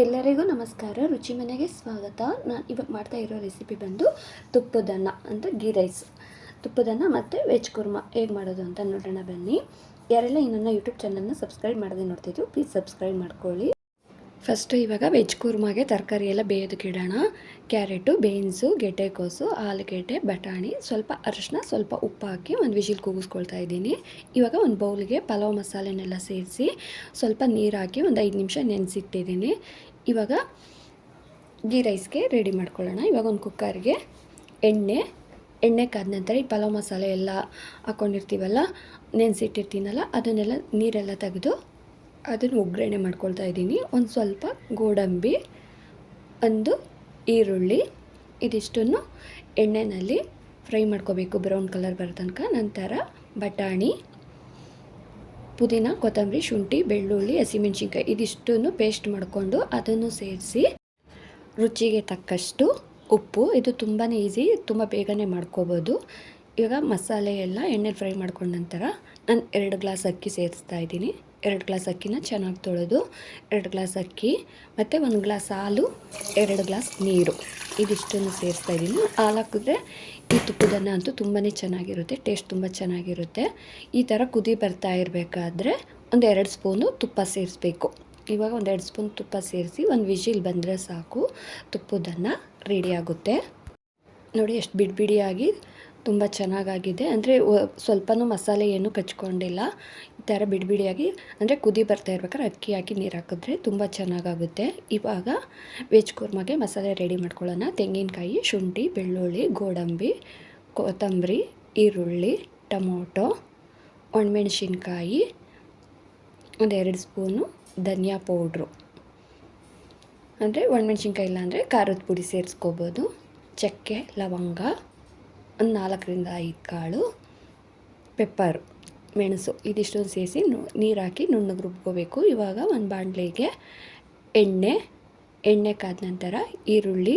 ಎಲ್ಲರಿಗೂ ನಮಸ್ಕಾರ. ರುಚಿ ಮನೆಗೆ ಸ್ವಾಗತ. ನಾನು ಇವಾಗ ಮಾಡ್ತಾ ಇರೋ ರೆಸಿಪಿ ಬಂದು ತುಪ್ಪದನ್ನ ಅಂದರೆ ಗೀ ರೈಸ್ ತುಪ್ಪದನ್ನ ಮತ್ತು ವೆಜ್ ಕುರ್ಮಾ. ಹೇಗೆ ಮಾಡೋದು ಅಂತ ನೋಡೋಣ ಬನ್ನಿ. ಯಾರೆಲ್ಲ ಈ ನನ್ನ ಯೂಟ್ಯೂಬ್ ಚಾನಲ್ನ ಸಬ್ಸ್ಕ್ರೈಬ್ ಮಾಡದೆ ನೋಡ್ತಿದ್ರು ಪ್ಲೀಸ್ ಸಬ್ಸ್ಕ್ರೈಬ್ ಮಾಡ್ಕೊಳ್ಳಿ. ಫಸ್ಟು ಇವಾಗ ವೆಜ್ ಕುರ್ಮಾಗೆ ತರಕಾರಿ ಎಲ್ಲ ಬೇಯೋದಕ್ಕೆ ಇಡೋಣ. ಕ್ಯಾರೆಟು ಬೀನ್ಸು ಗೆಡ್ಡೆಕೋಸು, ಆಲೂಗೆಡ್ಡೆ, ಬಟಾಣಿ, ಸ್ವಲ್ಪ ಅರಶಿನ ಸ್ವಲ್ಪ ಉಪ್ಪು ಹಾಕಿ ಒಂದು ವಿಜಿಲ್ ಕೂಗಿಸ್ಕೊಳ್ತಾ ಇದ್ದೀನಿ. ಇವಾಗ ಒಂದು ಬೌಲ್ಗೆ ಪಲಾವ್ ಮಸಾಲೆನೆಲ್ಲ ಸೇರಿಸಿ ಸ್ವಲ್ಪ ನೀರು ಹಾಕಿ ಒಂದು ಐದು ನಿಮಿಷ ನೆನೆಸಿಟ್ಟಿದ್ದೀನಿ. ಇವಾಗ ಗೀ ರೈಸ್ಗೆ ರೆಡಿ ಮಾಡ್ಕೊಳ್ಳೋಣ. ಇವಾಗ ಒಂದು ಕುಕ್ಕರ್ಗೆ ಎಣ್ಣೆ ಎಣ್ಣೆ ಕಾದ ನಂತರ ಈ ಪಲಾವ್ ಮಸಾಲೆ ಎಲ್ಲ ಹಾಕ್ಕೊಂಡಿರ್ತೀವಲ್ಲ ನೆನೆಸಿಟ್ಟಿರ್ತೀನಲ್ಲ, ಅದನ್ನೆಲ್ಲ ನೀರೆಲ್ಲ ತೆಗೆದು ಅದನ್ನು ಒಗ್ಗರಣೆ ಮಾಡ್ಕೊಳ್ತಾ ಇದ್ದೀನಿ. ಒಂದು ಸ್ವಲ್ಪ ಗೋಡಂಬಿ, ಒಂದು ಈರುಳ್ಳಿ, ಇದಿಷ್ಟನ್ನು ಎಣ್ಣೆಯಲ್ಲಿ ಫ್ರೈ ಮಾಡ್ಕೋಬೇಕು. ಬ್ರೌನ್ ಕಲರ್ ಬರೋ ತನಕ. ನಂತರ ಬಟಾಣಿ, ಪುದೀನ, ಕೊತ್ತಂಬರಿ, ಶುಂಠಿ, ಬೆಳ್ಳುಳ್ಳಿ, ಹಸಿಮೆಣ್ಸಿನ್ಕಾಯಿ ಇದಿಷ್ಟನ್ನು ಪೇಸ್ಟ್ ಮಾಡಿಕೊಂಡು ಅದನ್ನು ಸೇರಿಸಿ ರುಚಿಗೆ ತಕ್ಕಷ್ಟು ಉಪ್ಪು. ಇದು ತುಂಬಾ ಈಸಿ, ತುಂಬ ಬೇಗನೆ ಮಾಡ್ಕೋಬೋದು. ಇವಾಗ ಮಸಾಲೆ ಎಲ್ಲ ಎಣ್ಣೆ ಫ್ರೈ ಮಾಡ್ಕೊಂಡ ನಂತರ ನಾನು ಎರಡು ಗ್ಲಾಸ್ ಅಕ್ಕಿ ಸೇರಿಸ್ತಾ ಇದ್ದೀನಿ. ಎರಡು ಗ್ಲಾಸ್ ಅಕ್ಕಿನ ಚೆನ್ನಾಗಿ ತೊಳೆದು ಎರಡು ಗ್ಲಾಸ್ ಅಕ್ಕಿ, ಮತ್ತು ಒಂದು ಗ್ಲಾಸ್ ಹಾಲು, ಎರಡು ಗ್ಲಾಸ್ ನೀರು. ಇದಿಷ್ಟನ್ನು ಸೇರಿಸ್ತಾ ಇದ್ದೀನಿ ಹಾಲು ಹಾಕಿದ್ರೆ ಈ ತುಪ್ಪದನ್ನ ಅಂತೂ ತುಂಬಾ ಚೆನ್ನಾಗಿರುತ್ತೆ, ಟೇಸ್ಟ್ ತುಂಬ ಚೆನ್ನಾಗಿರುತ್ತೆ. ಈ ಥರ ಕುದಿ ಬರ್ತಾ ಇರಬೇಕಾದ್ರೆ ಒಂದು ಎರಡು ಸ್ಪೂನು ತುಪ್ಪ ಸೇರಿಸ್ಬೇಕು. ಇವಾಗ ಒಂದು ಎರಡು ಸ್ಪೂನ್ ತುಪ್ಪ ಸೇರಿಸಿ ಒಂದು ವಿಜಿಲ್ ಬಂದರೆ ಸಾಕು, ತುಪ್ಪದನ್ನ ರೆಡಿಯಾಗುತ್ತೆ ನೋಡಿ, ಎಷ್ಟು ಬಿಡಿ ಬಿಡಿಯಾಗಿ ತುಂಬ ಚೆನ್ನಾಗಾಗಿದೆ. ಅಂದರೆ ಸ್ವಲ್ಪನೂ ಮಸಾಲೆ ಏನೂ ಕಚ್ಕೊಂಡಿಲ್ಲ. ಈ ಥರ ಬಿಡಿ ಬಿಡಿಯಾಗಿ, ಅಂದರೆ ಕುದಿ ಬರ್ತಾ ಇರ್ಬೇಕಾದ್ರೆ ಅಕ್ಕಿ ಹಾಕಿ ನೀರು ಹಾಕಿದ್ರೆ ತುಂಬ ಚೆನ್ನಾಗಾಗುತ್ತೆ. ಇವಾಗ ವೆಜ್ ಕುರ್ಮಾಗೆ ಮಸಾಲೆ ರೆಡಿ ಮಾಡ್ಕೊಳ್ಳೋಣ. ತೆಂಗಿನಕಾಯಿ, ಶುಂಠಿ, ಬೆಳ್ಳುಳ್ಳಿ, ಗೋಡಂಬಿ, ಕೊತ್ತಂಬರಿ, ಈರುಳ್ಳಿ, ಟೊಮೊಟೊ ಒಂದು ಒಂದೆರಡು ಸ್ಪೂನು ಧನಿಯಾ ಪೌಡ್ರು. ಅಂದರೆ ಒಣಮೆಣ್ಸಿನ್ಕಾಯಿ ಇಲ್ಲ ಅಂದರೆ ಖಾರದ ಪುಡಿ ಸೇರಿಸ್ಕೋಬೋದು. ಚಕ್ಕೆ, ಲವಂಗ ಒಂದು ನಾಲ್ಕರಿಂದ ಐದು ಕಾಳು ಪೆಪ್ಪರು, ಮೆಣಸು ಇದಿಷ್ಟೊಂದು ಸೇರಿಸಿ ನೀರು ಹಾಕಿ ನುಣ್ಣಗೆ ರುಬ್ಕೋಬೇಕು. ಇವಾಗ ಒಂದು ಬಾಣಲೆಗೆ ಎಣ್ಣೆ ಎಣ್ಣೆ ಕಾದ ನಂತರ ಈರುಳ್ಳಿ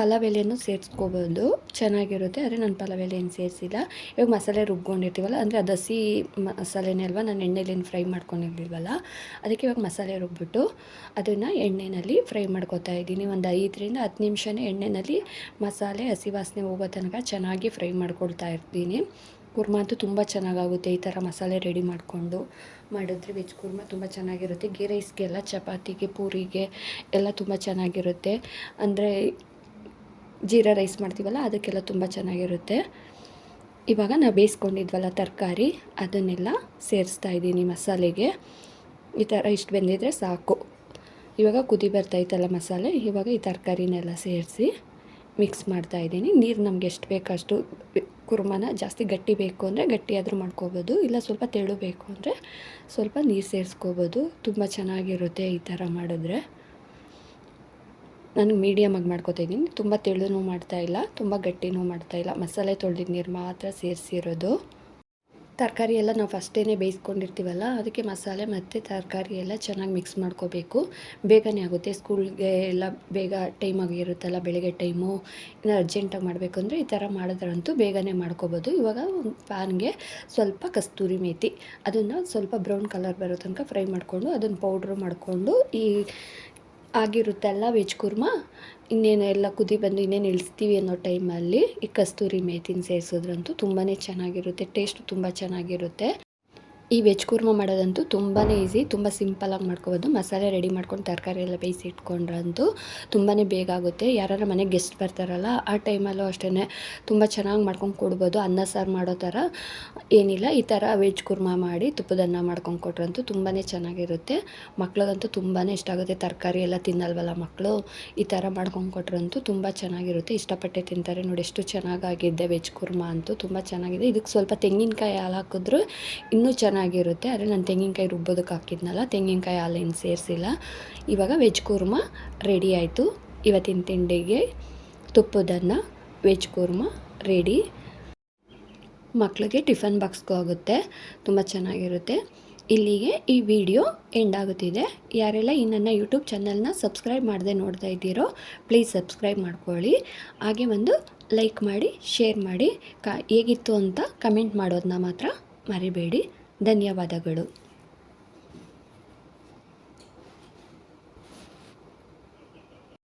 ಪಲಾವ್ ಎಲೆಯನ್ನು ಸೇರಿಸ್ಕೋಬೋದು. ಚೆನ್ನಾಗಿರುತ್ತೆ, ಆದರೆ ನಾನು ಪಲಾವ್ ಎಲೆಯನ್ನು ಸೇರಿಸಿಲ್ಲ. ಇವಾಗ ಮಸಾಲೆ ರುಬ್ಕೊಂಡಿರ್ತೀವಲ್ಲ, ಅಂದರೆ ಅದು ಹಸಿ ಮಸಾಲೆನೇ ಅಲ್ವಾ, ನಾನು ಎಣ್ಣೆಲೇನು ಫ್ರೈ ಮಾಡ್ಕೊಂಡಿರ್ಲಿಲ್ವಲ್ಲ, ಅದಕ್ಕೆ ಇವಾಗ ಮಸಾಲೆ ರುಬ್ಬಿಟ್ಟು ಅದನ್ನು ಎಣ್ಣೆಯಲ್ಲಿ ಫ್ರೈ ಮಾಡ್ಕೋತಾ ಇದ್ದೀನಿ. ಒಂದು ಐದರಿಂದ ಹತ್ತು ನಿಮಿಷನೇ ಎಣ್ಣೆಯಲ್ಲಿ ಮಸಾಲೆ, ಹಸಿ ವಾಸನೆ ಹೋಗೋ ತನಕ ಚೆನ್ನಾಗಿ ಫ್ರೈ ಮಾಡ್ಕೊಳ್ತಾ ಇರ್ತೀನಿ. ಕುರ್ಮ ಅಂತೂ ತುಂಬ ಚೆನ್ನಾಗಾಗುತ್ತೆ, ಈ ಥರ ಮಸಾಲೆ ರೆಡಿ ಮಾಡಿಕೊಂಡು ಮಾಡಿದ್ರೆ ವೆಜ್ ಕುರ್ಮಾ ತುಂಬ ಚೆನ್ನಾಗಿರುತ್ತೆ. ಗೀ ರೈಸ್ಗೆಲ್ಲ, ಚಪಾತಿಗೆ, ಪೂರಿಗೆ ಎಲ್ಲ ತುಂಬ ಚೆನ್ನಾಗಿರುತ್ತೆ. ಅಂದರೆ ಜೀರಾ ರೈಸ್ ಮಾಡ್ತೀವಲ್ಲ, ಅದಕ್ಕೆಲ್ಲ ತುಂಬ ಚೆನ್ನಾಗಿರುತ್ತೆ. ಇವಾಗ ನಾವು ಬೇಯಿಸ್ಕೊಂಡಿದ್ವಲ್ಲ ತರಕಾರಿ, ಅದನ್ನೆಲ್ಲ ಸೇರಿಸ್ತಾ ಇದ್ದೀನಿ ಮಸಾಲೆಗೆ. ಈ ಥರ ಇಷ್ಟು ಬೆಂದಿದ್ರೆ ಸಾಕು. ಇವಾಗ ಕುದಿ ಬರ್ತಾಯಿತ್ತಲ್ಲ ಮಸಾಲೆ, ಇವಾಗ ಈ ತರಕಾರಿನೆಲ್ಲ ಸೇರಿಸಿ ಮಿಕ್ಸ್ ಮಾಡ್ತಾ ಇದ್ದೀನಿ. ನೀರು ನಮ್ಗೆ ಎಷ್ಟು ಬೇಕಷ್ಟು ಕುರ್ಮನ ಜಾಸ್ತಿ ಗಟ್ಟಿ ಬೇಕು ಅಂದರೆ ಗಟ್ಟಿಯಾದರೂ ಮಾಡ್ಕೋಬೋದು, ಇಲ್ಲ ಸ್ವಲ್ಪ ತೆಳು ಬೇಕು ಅಂದರೆ ಸ್ವಲ್ಪ ನೀರು ಸೇರಿಸ್ಕೋಬೋದು. ತುಂಬ ಚೆನ್ನಾಗಿರುತ್ತೆ ಈ ಥರ ಮಾಡಿದ್ರೆ. ನಾನು ಮೀಡಿಯಮಾಗಿ ಮಾಡ್ಕೋತಾ ಇದ್ದೀನಿ. ತುಂಬ ತೆಳುನೂ ಮಾಡ್ತಾಯಿಲ್ಲ ತುಂಬ ಗಟ್ಟಿನೂ ಮಾಡ್ತಾಯಿಲ್ಲ ಮಸಾಲೆ ತೊಳೆದಿದ್ದ ನೀರು ಮಾತ್ರ ಸೇರಿಸಿರೋದು. ತರಕಾರಿ ಎಲ್ಲ ನಾವು ಫಸ್ಟೇ ಬೇಯಿಸ್ಕೊಂಡಿರ್ತೀವಲ್ಲ, ಅದಕ್ಕೆ ಮಸಾಲೆ ಮತ್ತು ತರಕಾರಿ ಎಲ್ಲ ಚೆನ್ನಾಗಿ ಮಿಕ್ಸ್ ಮಾಡ್ಕೋಬೇಕು. ಬೇಗನೆ ಆಗುತ್ತೆ. ಸ್ಕೂಲ್ಗೆ ಎಲ್ಲ ಬೇಗ ಟೈಮ್ ಆಗಿರುತ್ತಲ್ಲ ಬೆಳಗ್ಗೆ ಟೈಮು ಇನ್ನು ಅರ್ಜೆಂಟಾಗಿ ಮಾಡಬೇಕು ಅಂದರೆ ಈ ಥರ ಮಾಡಿದ್ರಂತೂ ಬೇಗನೆ ಮಾಡ್ಕೋಬೋದು. ಇವಾಗ ಒಂದು ಪ್ಯಾನ್ಗೆ ಸ್ವಲ್ಪ ಕಸ್ತೂರಿ ಮೇಥಿ ಅದನ್ನು ಸ್ವಲ್ಪ ಬ್ರೌನ್ ಕಲರ್ ಬರೋ ತನಕ ಫ್ರೈ ಮಾಡಿಕೊಂಡು ಅದನ್ನು ಪೌಡ್ರು ಮಾಡಿಕೊಂಡು ಈ ಆಗಿರುತ್ತಲ್ಲ ವೆಜ್ ಕುರ್ಮಾ? ಇನ್ನೇನು ಎಲ್ಲ ಕುದಿ ಬಂದು ಇನ್ನೇನು ಇಳಿಸ್ತೀವಿ ಅನ್ನೋ ಟೈಮಲ್ಲಿ ಈ ಕಸ್ತೂರಿ ಮೇಥಿನ ಸೇರಿಸಿದ್ರಂತೂ ತುಂಬಾ ಚೆನ್ನಾಗಿರುತ್ತೆ ಟೇಸ್ಟ್ ತುಂಬ ಚೆನ್ನಾಗಿರುತ್ತೆ. ಈ ವೆಜ್ ಕುರ್ಮ ಮಾಡೋದಂತೂ ತುಂಬಾ ಈಸಿ, ತುಂಬ ಸಿಂಪಲಾಗಿ ಮಾಡ್ಕೋಬೋದು. ಮಸಾಲೆ ರೆಡಿ ಮಾಡ್ಕೊಂಡು ತರಕಾರಿ ಎಲ್ಲ ಬೇಯಿಸಿ ಇಟ್ಕೊಂಡ್ರಂತೂ ತುಂಬಾ ಬೇಗ ಆಗುತ್ತೆ. ಯಾರು ಮನೆಗೆ ಗೆಸ್ಟ್ ಬರ್ತಾರಲ್ಲ, ಆ ಟೈಮಲ್ಲೂ ಅಷ್ಟೇ ತುಂಬ ಚೆನ್ನಾಗಿ ಮಾಡ್ಕೊಂಡು ಕೊಡ್ಬೋದು. ಅನ್ನ, ಸಾರು ಮಾಡೋ ಥರ ಏನಿಲ್ಲ. ಈ ಥರ ವೆಜ್ ಕುರ್ಮ ಮಾಡಿ ತುಪ್ಪದ ಅನ್ನ ಮಾಡ್ಕೊಂಡು ಕೊಟ್ರಂತೂ ತುಂಬಾ ಚೆನ್ನಾಗಿರುತ್ತೆ. ಮಕ್ಳಿಗಂತೂ ತುಂಬಾ ಇಷ್ಟ ಆಗುತ್ತೆ. ತರಕಾರಿ ಎಲ್ಲ ತಿನ್ನಲ್ವಲ್ಲ ಮಕ್ಕಳು ಈ ಥರ ಮಾಡ್ಕೊಂಡು ಕೊಟ್ರಂತೂ ತುಂಬ ಚೆನ್ನಾಗಿರುತ್ತೆ. ಇಷ್ಟಪಟ್ಟೆ ತಿಂತಾರೆ ನೋಡಿ, ಎಷ್ಟು ಚೆನ್ನಾಗಾಗಿದೆ ವೆಜ್ ಕುರ್ಮ ಅಂತೂ ತುಂಬ ಚೆನ್ನಾಗಿದೆ. ಇದಕ್ಕೆ ಸ್ವಲ್ಪ ತೆಂಗಿನಕಾಯಿ ಹಾಲು ಹಾಕಿದ್ರು ಇನ್ನೂ ಚೆನ್ನಾಗಿ ಚೆನ್ನಾಗಿರುತ್ತೆ. ಆದರೆ ನಾನು ತೆಂಗಿನಕಾಯಿ ರುಬ್ಬೋದಕ್ಕೆ ಹಾಕಿದ್ನಲ್ಲ, ತೆಂಗಿನಕಾಯಿ ಹಾಲೇನು ಸೇರಿಸಿಲ್ಲ. ಇವಾಗ ವೆಜ್ ಕೂರ್ಮ ರೆಡಿ ಆಯಿತು. ಇವತ್ತಿನ ತಿಂಡಿಗೆ ತುಪ್ಪದನ್ನ ವೆಜ್ ಕೂರ್ಮ ರೆಡಿ ಮಕ್ಕಳಿಗೆ ಟಿಫನ್ ಬಾಕ್ಸ್ಗೂ ಆಗುತ್ತೆ. ತುಂಬ ಚೆನ್ನಾಗಿರುತ್ತೆ. ಇಲ್ಲಿಗೆ ಈ ವಿಡಿಯೋ ಎಂಡ್ ಆಗುತ್ತಿದೆ. ಯಾರೆಲ್ಲ ಈ ನನ್ನ ಯೂಟ್ಯೂಬ್ ಚಾನಲ್ನ ಸಬ್ಸ್ಕ್ರೈಬ್ ಮಾಡದೆ ನೋಡ್ತಾ ಇದ್ದೀರೋ, ಪ್ಲೀಸ್ ಸಬ್ಸ್ಕ್ರೈಬ್ ಮಾಡ್ಕೊಳ್ಳಿ. ಹಾಗೆ ಒಂದು ಲೈಕ್ ಮಾಡಿ, ಶೇರ್ ಮಾಡಿ. ಕ ಹೇಗಿತ್ತು ಅಂತ ಕಮೆಂಟ್ ಮಾಡೋದನ್ನ ಮಾತ್ರ ಮರಿಬೇಡಿ. ಧನ್ಯವಾದಗಳು.